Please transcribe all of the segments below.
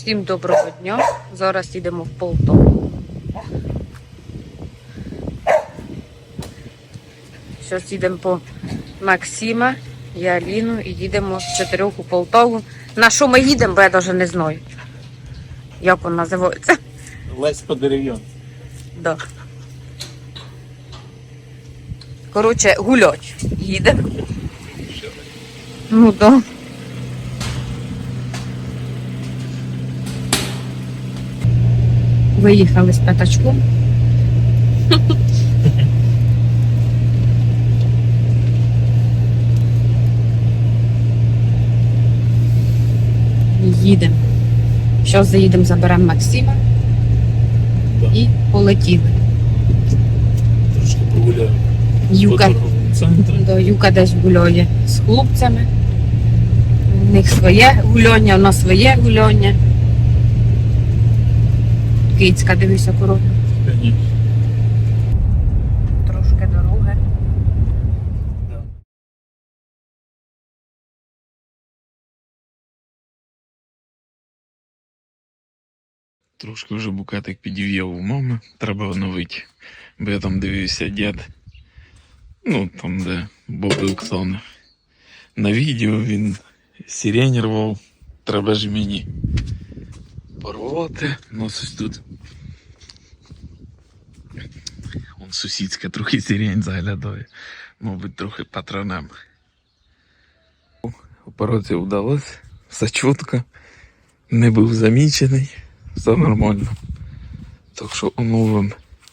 Всім доброго дня. Зараз їдемо в Полтаву. Зараз їдемо по Максима і Аліну і їдемо з чотирьох у Полтаву. На що ми їдемо, бо я навіть не знаю. Як він називається? Лесь по дерев'ян. Да. Коротше, гулять. Їдемо. Ну да. Виїхали з п'ятачком. Їдемо. Зараз заїдемо, заберемо Максима і полетіли. Трошки погуляю. Юка, до Юка десь гуляє з хлопцями. У них своє гуляння, у нас своє гуляння. Кицька, дивися, корова. Трошки дороги. Да. Трошки вже букетик підів'яв у мами, треба оновити. Бо я там дивився дід. Ну, там, де Боби Оксана. На відео він сирень рвав. Треба ж мені порвати. Ну, ось тут. Он сусідська трохи сирень заглядає. Мабуть, трохи патронам. Операція вдалась, все чітко, не був замічений, все нормально. Так що оновимо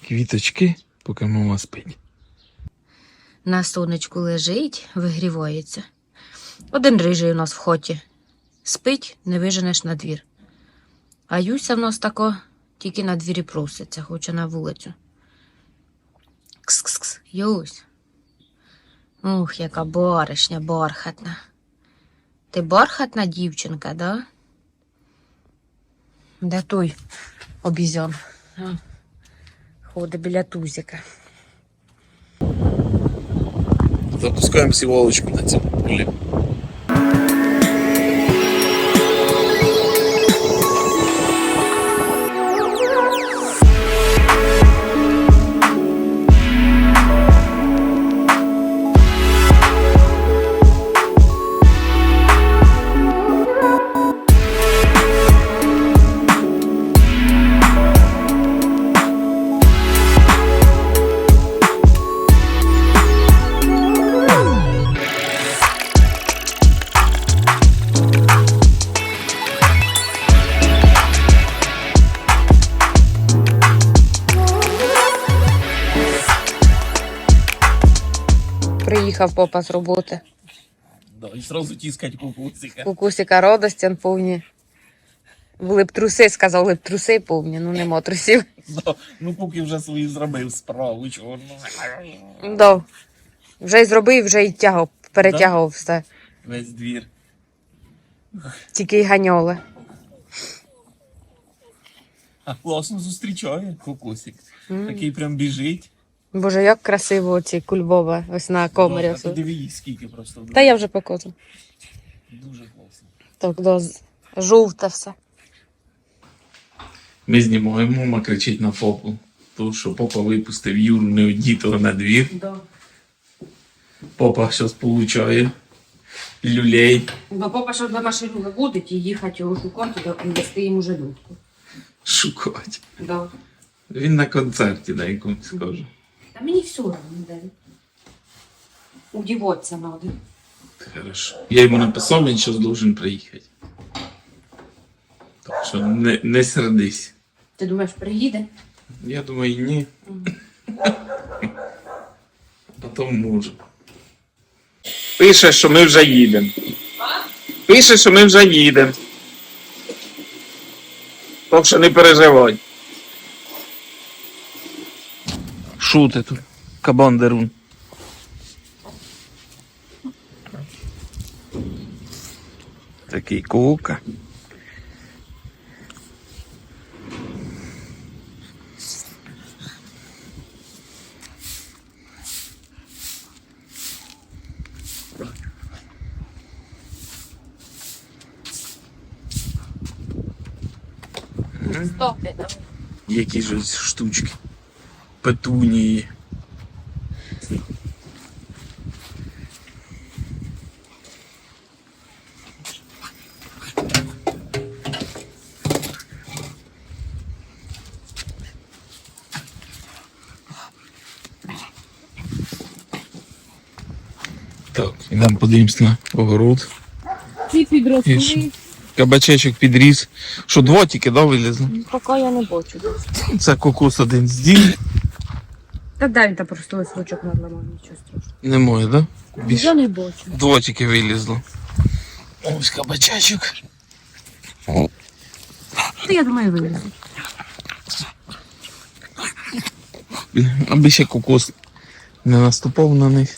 квіточки, поки мама спить. На сонечку лежить, вигрівається. Один рижий у нас в хоті. Спить, не виженеш на двір. А Юся в нас тако тільки на двірі проситься, хоче на вулицю. Кс-кс-кс, Юсь. Ух, яка баришня бархатна. Ти бархатна дівчинка, да? Де той обізян? Ходить біля тузика. Запускаємо сіволочку на цьому Приїхав попа з роботи. Да, і одразу тискать кукусика. Кукусіка радостян повні. Були б труси, сказали б труси повні, ну нема трусів. Да, ну поки вже свою зробив справу чорну. Да. Вже й зробив, вже й тягав, перетягав все. Весь двір. Тільки й ганяли. А класно зустрічає кукусик. Такий прям біжить. Боже, як красиво ці кульбоба ось на комері. Ось. диви скільки просто. Та я вже показую. Дуже класно. Так, да, з- жовте все. Ми знімаємо, мама кричить на попу. То, що попа випустив Юру неодітого на двір. Да. Попа зараз получає люлей. Бо попа, що до машину виводить і їхати його шукати, то вести йому желудку. Шукати. Да. Він на концерті на якомусь скаже. Та мені все одно де. Удіватися треба. Хорошо. Я йому написав, він зараз должен приїхати. Так що не, не сердись. Ти думаєш, приїде? Я думаю, ні. Потім може. Пише, що ми вже їдемо. Пише, що ми вже їдемо. Так що не переживай. Шути тут. Кабан дерун. Такий кука. Стопи. Які ж штучки. Петунії. Так, ідемо подивимось на огород. Ці І. Кабачечок підріс. Що, два тільки, да, вилізли? Поки я не бачу. Це кокос один здій. Та дай він та просто листочок надламав, нічого страшного. Немає, да? Я не бачу. Два тільки вилізло. Ось кабачечок. Та я думаю, вилізу. Аби ще кокос не наступав на них.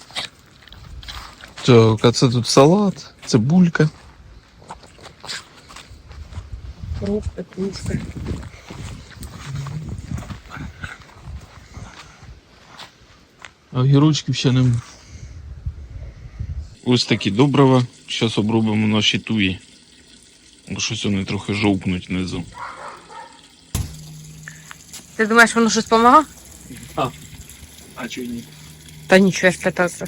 Так, а це тут салат, цибулька. Круг, петрушка. А гірочків ще нема. Ось такі добрива. Зараз обробимо наші туї. Бо щось вони трохи жовкнуть внизу. Ти думаєш, воно щось допомагає? А а чого ні? Та нічого, я ж питався.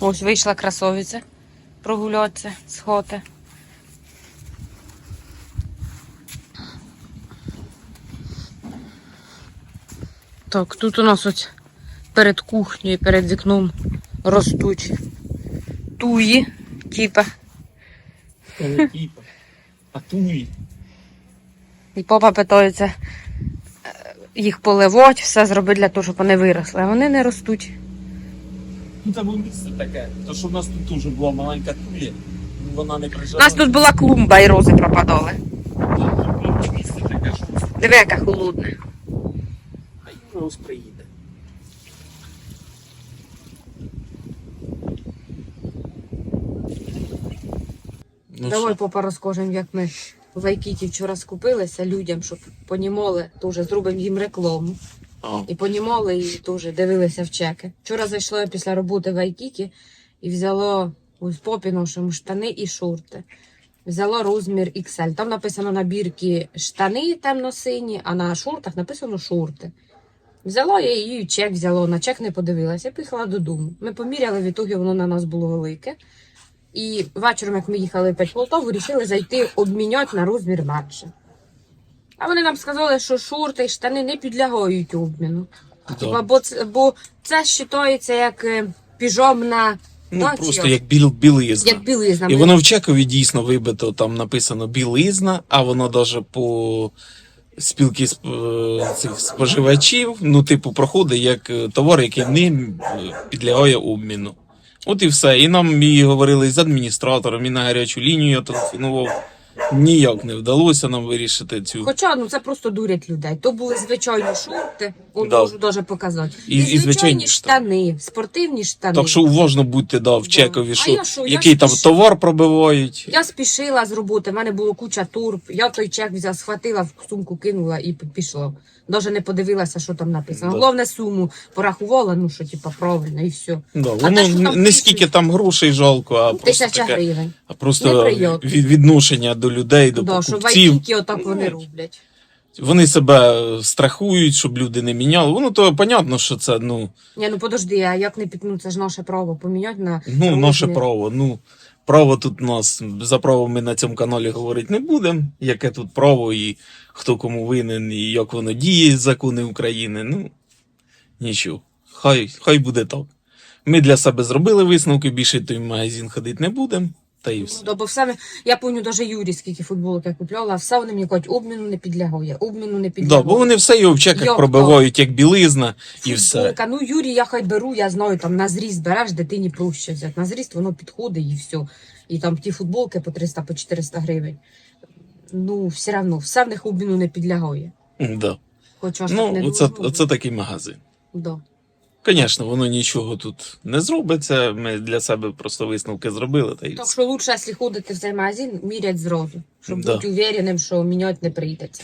Ось вийшла красовиця прогулятися з хоти. Так, тут у нас ось перед кухнею, перед вікном ростуть туї, типа. А туї? І папа питається е, їх поливати, все зробити для того, щоб вони виросли. А вони не ростуть. Ну там місце таке. То що в нас тут теж була маленька туля, вона не У нас тут була клумба і рози пропадали. Диви, яка холодна. а Юра ось приїде. Ну, Давай що? попа розкажемо, як ми в Вайкіті вчора скупилися людям, щоб понімали, теж зробимо їм рекламу. А, І понімали, і теж дивилися в чеки. Вчора зайшло я після роботи в Вайкіті і взяло ось попі штани і шорти. Взяло розмір XL. Там написано на бірці штани темно-сині, а на шортах написано шорти. Взяла я її чек взяло, на чек не подивилася, поїхала додому. Ми поміряли, в ітогі воно на нас було велике. І вечором, як ми їхали п'ять Полтаву, вирішили зайти обміняти на розмір менше. А вони нам сказали, що шорти і штани не підлягають обміну. Типа, бо, це, бо це вважається як е, піжомна, Ну, да, просто чи як біл, білизна. як білизна. І воно в чекові дійсно вибито, там написано білизна, а воно даже по спілки сп- е, цих споживачів, ну, типу, проходить як е, товар, який не е, підлягає обміну. От і все. І нам і говорили з адміністратором, і на гарячу лінію я телефонував. Ніяк не вдалося нам вирішити цю. Хоча ну це просто дурять людей. То були звичайні шорти, от Да. можу дуже показати. І- і звичайні звичайні штани. спортивні штани. Так що уважно будьте да, в Да. чекові, А що, я що, я який там спіш- товар пробивають. Я спішила з роботи, в мене було куча турб. Я той чек взяла, схватила, в сумку кинула і пішло. Даже не подивилася, що там написано. Да. Головне суму порахувала, ну що типа правильно, і все. Да, те, воно що там не пишуть? скільки там грошей жалко, а просто Тисяча таке. гривень. А просто Неприємно. від, відношення до людей, до Да, що покупців. вайкіки отак вони роблять. Вони себе страхують, щоб люди не міняли. Воно то понятно, що це ну, Ні, ну подожди, а як не під... ну, це ж наше право поміняти на ну наше право. Ну, право тут у нас за право ми на цьому каналі говорити не будемо. Яке тут право і хто кому винен, і як воно діє, закони України. Ну нічого. Хай, хай буде так. Ми для себе зробили висновки, більше той магазин ходити не будемо. Та і все. Бо все, ми- я пам'ятаю, навіть Юрі, скільки футболок я купляла, а все вони мені кажуть, обміну не підлягає, обміну не Да, підлягає. бо вони все його в чеках Йо, пробивають, як білизна, і все. Футболка, ну Юрі, я хай беру, я знаю, там на зріст береш, дитині проще взяти. На зріст воно підходить і все. І там ті футболки по 300, по 400 гривень. Ну, все одно, все в них обміну не підлягає. Да. Хоча ж так не Ну, должно оце такий магазин. Да. Звісно, воно нічого тут не зробиться. Ми для себе просто висновки зробили. Та й Так все. що лучше, якщо ходити в цей магазин, мірять зразу, щоб Да. бути увереним, що міняти не прийдеться.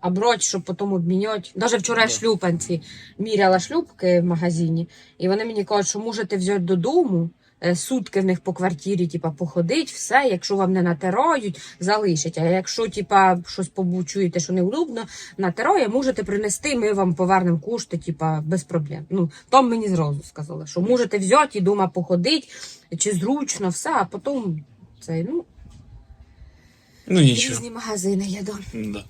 А брать, щоб потім обміняти. Навіть вчора я Да. шлюпанці міряла шлюпки в магазині, і вони мені кажуть, що можете взяти додому, сутки в них по квартирі, типа, походить, все. Якщо вам не натирають, залишать. А якщо типа, щось побучуєте, що неудобно, натирає, можете принести, ми вам повернемо кошти, типа, без проблем. Ну, там мені зразу сказали, що можете взяти і дома походити, чи зручно, все, а потім цей, ну, Ну нічого. різні магазини є дома. Да.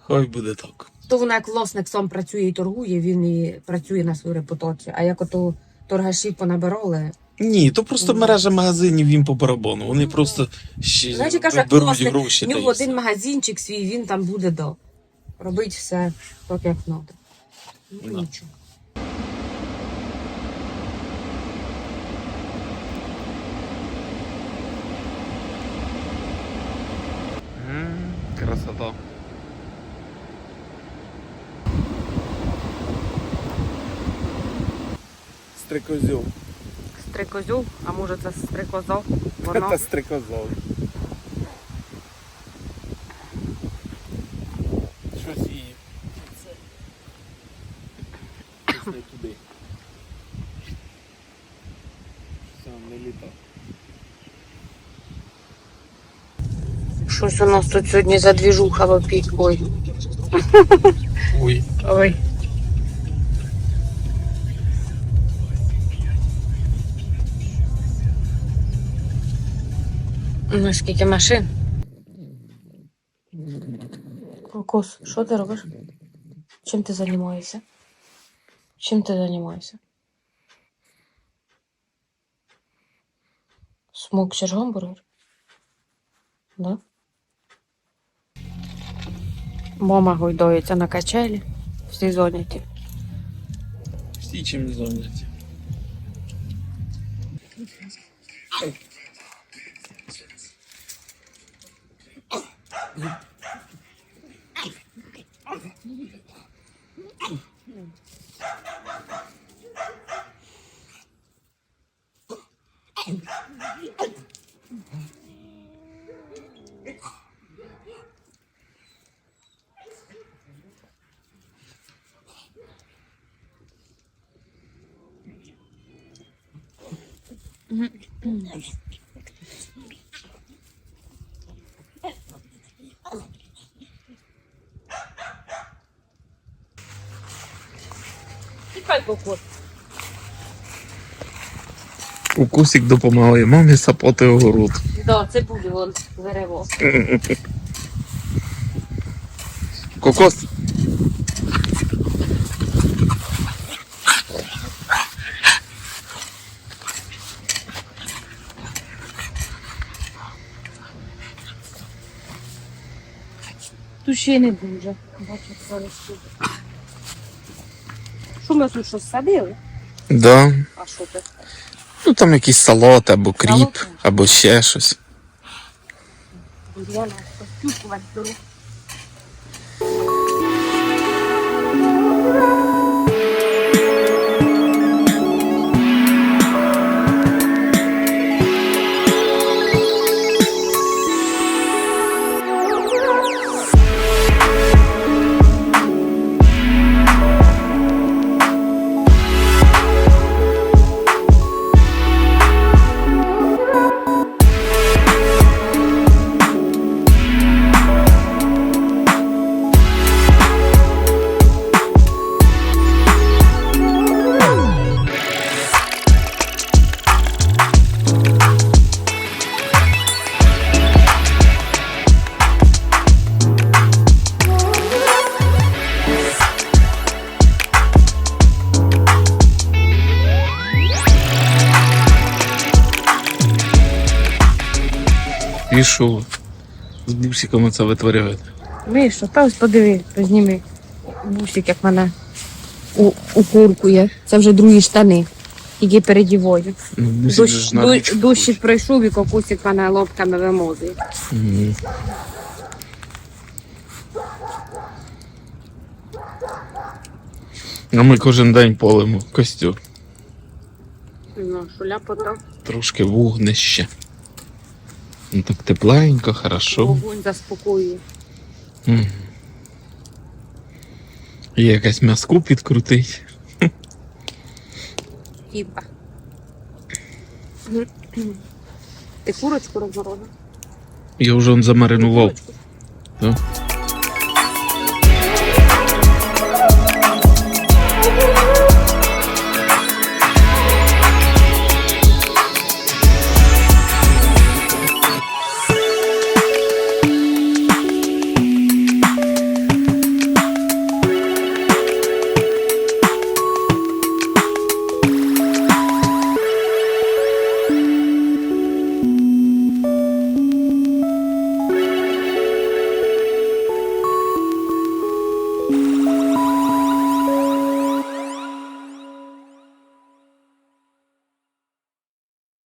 Хай буде так. То вона як власник сам працює і торгує, він і працює на свою репутацію. А як ото торгаші понабирали, Ні, то просто мережа магазинів їм по барабану. Вони просто ще Значить, каже, беруть власник, гроші. в та й нього все. один магазинчик свій, він там буде до. Робить все так, як треба. Ну, Да. нічого. М, Красота. Стрикозьом. Стрикозю, а може це стрикозов? Це стрикозов. Щось її. Щось не туди. Все, не літа. Щось у нас тут сьогодні за двіжуха вопіть. Ой. Ой. Ой. Ну, скільки машин. Кокос, що ти робиш? Чим ти займаєшся? Чим ти займаєшся? Смокчеш гамбургер? Да? Мама гойдується на качелі. Всі зоняті. Всі чим не Тікай. Укусик допомагає мамі сапати огород. Да, це буде вон дерево. Кокос. Ще не дуже. Бачу, зараз тут. Що ми тут щось садили? Да. А що це? Ну там якийсь салат або кріп, Салат? або ще щось. Бур'яна, постюкувати дорогу. І що? З бусиками це витворяєте. Миша, та ось подиви, позніми. Бусик, як мене у, укуркує. Це вже другі штани, які передівою. Ну, бусик же ж ручку. пройшов і кокусик мене лобками вимозує. Мгм. А ми кожен день полимо костюр. Ну, шуляпота. Трошки вогнище. Ну так тепленько, хорошо. Вогонь заспокоює. Є якась м'язку підкрутить. Хіба. Ти курочку розморозив? Я вже он замаринував. Курочку? Да.